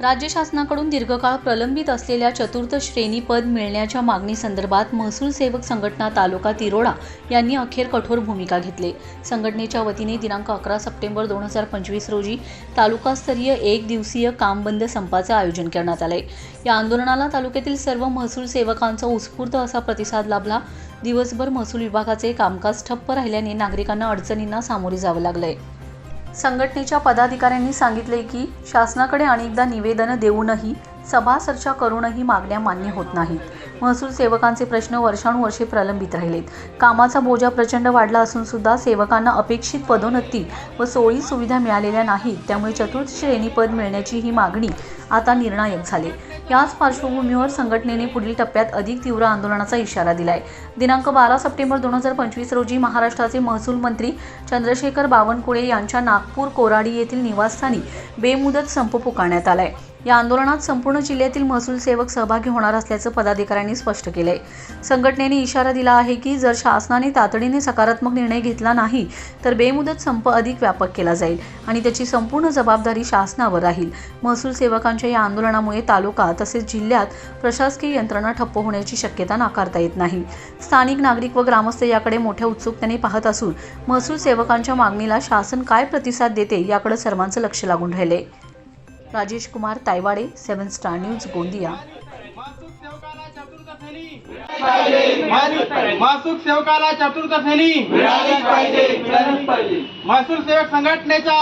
राज्य शासनाकडून दीर्घकाळ प्रलंबित असलेल्या चतुर्थ श्रेणी पद मिळण्याच्या मागणीसंदर्भात महसूल सेवक संघटना तालुका तिरोडा यांनी अखेर कठोर भूमिका घेतली. संघटनेच्या वतीने दिनांक अकरा सप्टेंबर दोन हजार पंचवीस रोजी तालुकास्तरीय एक दिवसीय काम बंद आयोजन करण्यात आलंय. या आंदोलनाला तालुक्यातील सर्व महसूल सेवकांचा उत्स्फूर्त असा प्रतिसाद लाभला. दिवसभर महसूल विभागाचे कामकाज ठप्प राहिल्याने नागरिकांना अडचणींना सामोरे जावं लागलंय. संघटनेच्या पदाधिकाऱ्यांनी सांगितले की शासनाकडे अनेकदा निवेदनं देऊनही सभा चर्चा करूनही मागण्या मान्य होत नाहीत. महसूल सेवकांचे प्रश्न वर्षानुवर्षे प्रलंबित राहिलेत. कामाचा बोजा प्रचंड वाढला असून सुद्धा सेवकांना अपेक्षित पदोन्नती व सोयी सुविधा मिळालेल्या नाहीत. त्यामुळे चतुर्थ श्रेणी पद मिळण्याची ही मागणी आता निर्णायक झाली. याच पार्श्वभूमीवर संघटनेने पुढील टप्प्यात अधिक तीव्र आंदोलनाचा इशारा दिलाय. दिनांक बारा सप्टेंबर दोन हजार पंचवीस रोजी महाराष्ट्राचे महसूल मंत्री चंद्रशेखर बावनकुळे यांच्या नागपूर कोराडी येथील निवासस्थानी बेमुदत संप पुकारण्यात आलाय. या आंदोलनात संपूर्ण जिल्ह्यातील महसूल सेवक सहभागी होणार असल्याचं पदाधिकाऱ्यांनी स्पष्ट केलंय. संघटनेने इशारा दिला आहे की जर शासनाने तातडीने सकारात्मक निर्णय घेतला नाही तर बेमुदत संप अधिक व्यापक केला जाईल आणि त्याची संपूर्ण जबाबदारी शासनावर राहील. महसूल सेवकांच्या या आंदोलनामुळे तालुका तसेच जिल्ह्यात प्रशासकीय यंत्रणा ठप्प होण्याची शक्यता नाकारता येत नाही. स्थानिक नागरिक व ग्रामस्थ याकडे मोठ्या उत्सुकतेने पाहत असून महसूल सेवकांच्या मागणीला शासन काय प्रतिसाद देते याकडे सर्वांचं लक्ष लागून राहिले Rajesh Kumar Taywade Seven Star News Gondia. मासुक सेवकाला चतुर्थ पाहिजे महसूल सेवक संघटनेचा.